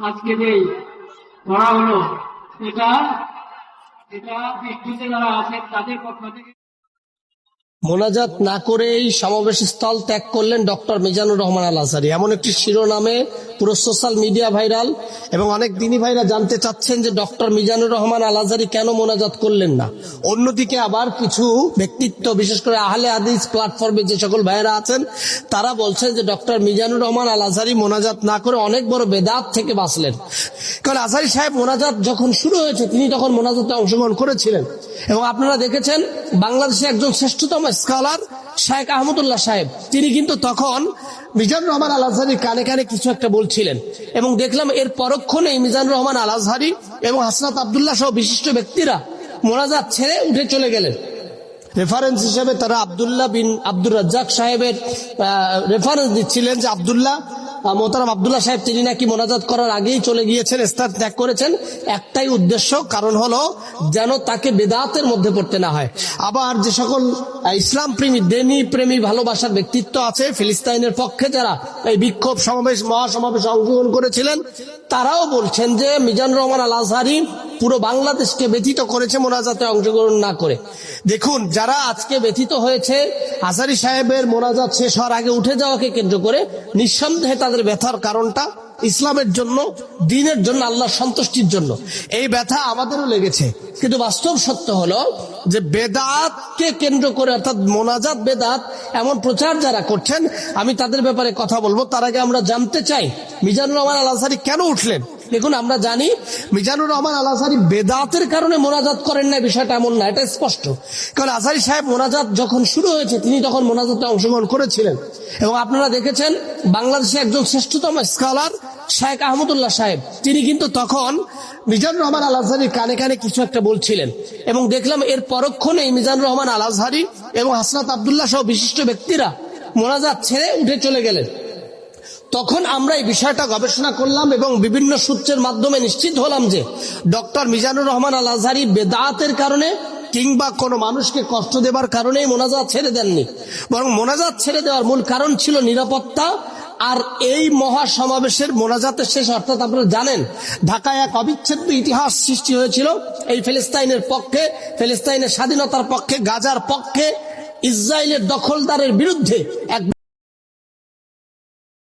আজকে হলো এটা এটা যারা আছেন তাদের পক্ষ থেকে মোনাজাত না করেই সমাবেশ স্থল ত্যাগ করলেন ডক্টর মিজানুর রহমান আল আজহারি এমন একটি শিরোনামে পুরো সোশ্যাল মিডিয়া ভাইরাল এবং অনেক দিনই ভাইরা জানতে চাচ্ছেন যে ডক্টর মিজানুর রহমান আল আজহারি কেন মোনাজাত করলেন না। অন্যদিকে আবার কিছু ব্যক্তিত্ব, বিশেষ করে আহলে হাদিস প্ল্যাটফর্মে যে সকল ভাইরা আছেন, তারা বলছেন যে ডক্টর মিজানুর রহমান আল আজহারি মোনাজাত না করে অনেক বড় বেদাত থেকে বাঁচলেন। কারণ আজারি সাহেব মোনাজাত যখন শুরু হয়েছে, তিনি তখন মোনাজাতে অংশগ্রহণ করেছিলেন। এবং আপনারা দেখেছেন, বাংলাদেশে একজন শ্রেষ্ঠতম স্কলার শাহেক আহমদুল্লাহ সাহেব, তিনি কিন্তু তখন মিজান রহমান আল আজহারির কানে কানে কিছু একটা বলছিলেন এবং দেখলাম এর পরক্ষণেই মিজান রহমান আল আজহারি এবং হাসনাত আবদুল্লাহ সহ বিশিষ্ট ব্যক্তিরা মোনাজাত ছেড়ে উঠে চলে গেলেন। রেফারেন্স হিসেবে তারা আবদুল্লাহ বিন আব্দুর রাজ্জাক সাহেবের রেফারেন্স দিচ্ছিলেন যে আবদুল্লাহ আহ, মোহতারাম আবদুল্লাহ সাহেব তিনি নাকি মোনাজাত করার আগেই চলে গিয়েছেন স্থান ত্যাগ করেছেন। একটাই উদ্দেশ্য কারণ হলো যেন তাকে বেদাতের মধ্যে পড়তে না হয়। আবার যে সকল ইসলাম প্রেমী দেনী প্রেমী ভালোবাসার ব্যক্তিত্ব আছে ফিলিস্তাইনের পক্ষে যারা এই বিক্ষোভ সমাবেশ মহাসমাবেশে অংশগ্রহণ করেছিলেন তারাও বলছেন যে মিজান রহমান আল আজহারি পুরো বাংলাদেশকে ব্যথিত করেছে মোনাজাতে অংশগ্রহণ না করে। দেখুন, যারা আজকে ব্যথিত হয়েছে, আজারি সাহেবের মোনাজাত শেষ হওয়ার আগে উঠে যাওয়াকে কেন্দ্র করে নিঃসন্দেহে তাদের ব্যথার কারণটা ইসলামের জন্য, দিনের জন্য, আল্লাহর সন্তুষ্টির জন্য। এই ব্যথা আমাদেরও লেগেছে। কিন্তু বাস্তব সত্য হলো যে বেদাতকে কেন্দ্র করে, অর্থাৎ মোনাজাত বেদাত, এমন প্রচার যারা করছেন, আমি তাদের ব্যাপারে কথা বলব। তার আগে আমরা জানতে চাই, মিজানুর রহমান আল কেন উঠলেন? দেখুন, আমরা জানি মিজানুর রহমান আল আজহারি বেদাতের কারণে মোনাজাত করেন না বিষয়টা এমন না, এটা স্পষ্ট। কারণ আজহারি সাহেব মোনাজাত যখন শুরু হয়েছে, তিনি তখন মোনাজাতে অংশগ্রহণ করেছিলেন। এবং আপনারা দেখেছেন, বাংলাদেশে একজন শ্রেষ্ঠতম স্কলার শাহেক আহমদুল্লাহ সাহেব, তিনি কিন্তু তখন মিজানুর রহমান আল আজহারির কানে কানে কিছু একটা বলছিলেন। এবং দেখলাম, এর পরক্ষণেই মিজানুর রহমান আল আজহারি এবং হাসনাত আবদুল্লাহ সহ বিশিষ্ট ব্যক্তিরা মোনাজাত ছেড়ে উঠে চলে গেলেন। তখন আমরা এই বিষয়টা গবেষণা করলাম এবং বিভিন্ন সূত্রের মাধ্যমে নিশ্চিত হলাম যে ডক্টর মিজানুর রহমান আল আজহারি বেদাতের কারণে কিংবা কোনো মানুষকে কষ্ট দেবার কারণেই মোনাজাত ছেড়ে দেননি। বরং মোনাজাত ছেড়ে দেওয়ার মূল কারণ ছিল নিরাপত্তা, আর এই মহা সমাবেশের মোনাজাতের শেষ অর্থাৎ আপনারা জানেন, ঢাকায় এক অবিচ্ছেদ্য ইতিহাস সৃষ্টি হয়েছিল। এই ফিলিস্তাইনের পক্ষে, ফিলিস্তাইনের স্বাধীনতার পক্ষে, গাজার পক্ষে, ইসরায়েলের দখলদারের বিরুদ্ধে এক